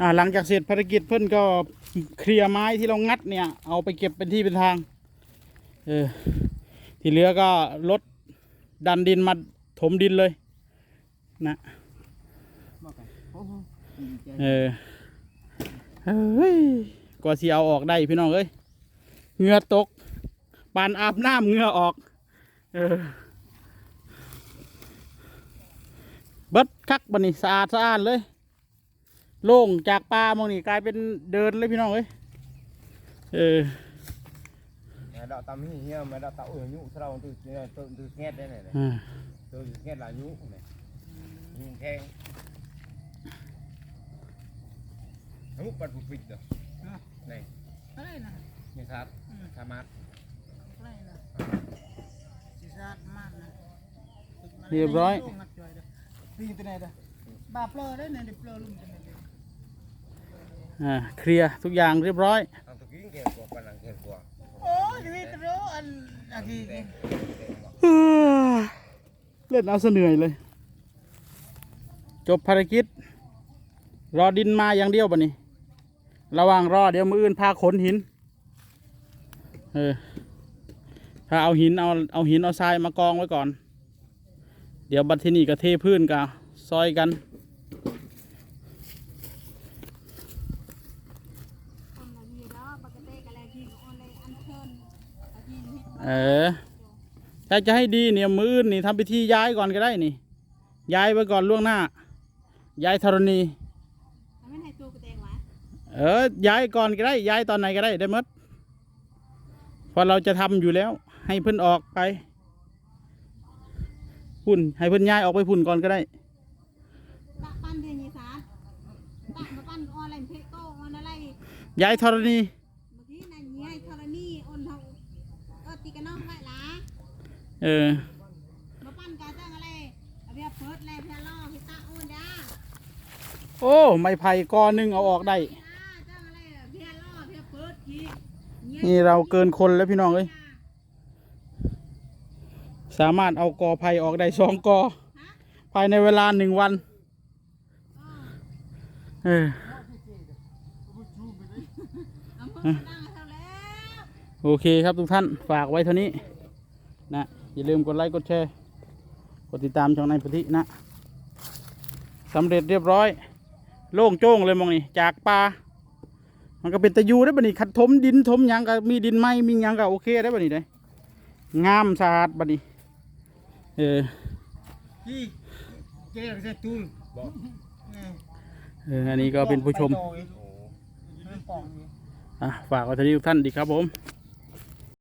อ่าหลังจากเสร็จภารกิจเพื่อนก็เคลียร์ไม้ที่เรางัดเนี่ย เอาไปเก็บเป็นที่เป็นทาง เออ ที่เหลือก็รถดันดินมาถมดินเลยนะเออเฮ้ยกว่าสิเอาออกได้พี่น้องเอ้ยเหงื่อตกปานอาบน้ำเหงื่อออก เออเบิดคักบันนี่สะอาดสะอาดเลย โล่งจากป่ามองนี่กลายเป็นเดินเลยพี่น้องเอ้ยเออ Nhà đạo tắm hi hi mà đạo tạo ở nhũ sau từ từ từ nghe đây này này อ่า từ nghe là nhũ này nhũ khen nhũ bật bụt bịch rồi này อะไรนะ như sát sa mát อะไรนะสีสาดมากนะเรียบร้อยปีนตัวไหนเด้อบาเปลอได้เนี่ยเดี๋ยวเปลอลุ่มตัวไหนเด้อ อ่าเคลียร์ทุกอย่างเรียบร้อย thằng tôi kín kèm của phần hàng kèm của โอ้ยชีวิตรู้อันอันที่ đây เล่นเอาเหนื่อยเลย จบภารกิจ รอดินมาอย่างเดียวปะนี่ระหว่างรอเดี๋ยวมืออื่นพาขนหิน เออถ้าเอาหินเอาเอาหินเอาทรายมากองไว้ก่อน เดี๋ยวบัดที่นี่ก็เทพื้นกับซอยกันละมีแล้วปกติก็แล้วที่ออนไลน์อัน เชิญอาทิตย์นี้เออถ้าจะให้ดีเนี่ยมืออื่นนี่ทำพิธีย้ายก่อนก็ได้นี่ ย้ายไว้ก่อนล่วงหน้า ย้ายธรณีทำให้ให้ตัวกระเตงวะเออย้ายก่อนก็ได้ ย้ายตอนไหนก็ได้ได้หมดเพราะเราจะทำอยู่แล้ว ให้เพิ่นออกไปพุ่นให้เพิ่นย้ายออกไปพุ่นก่อนก็ได้ตะปั้นเดือนยี่สามตะม นด้าโอ้ไม้ไผ่กอหนึ่งเอาออกได้อ่าจังอะไรเพียล่อเพียเพิดทีนี่เราเกินคนแล้วพี่น้องเอ้ยสามารถเอากอไผ่ออกได้สองกอ ภายในเวลาหนึ่งวัน เออเอามือมาตั้งให้เท่าแล้วโอเคครับทุกท่านฝากไว้เท่านี้นะ อย่าลืมกดไลค์กดแชร์กดติดตามช่องในพุทธินะสำเร็จเรียบร้อย โล่งโจ้งเลยมองนี่จากปลามันก็เป็นตะยูได้บัดนี้ขัดถมดินถมหยังก็มีดินไหมมีหยังก็โอเคได้บัดนี้ได้งามสะอาดบัดนี้เออที่เจ๊จะตูน bỏ เอออันนี้ก็เป็นผู้ชมไปต่ออีก Ồ. มันป่องอยู่อะฝากไว้เท่านี้ทุกท่านดีครับผม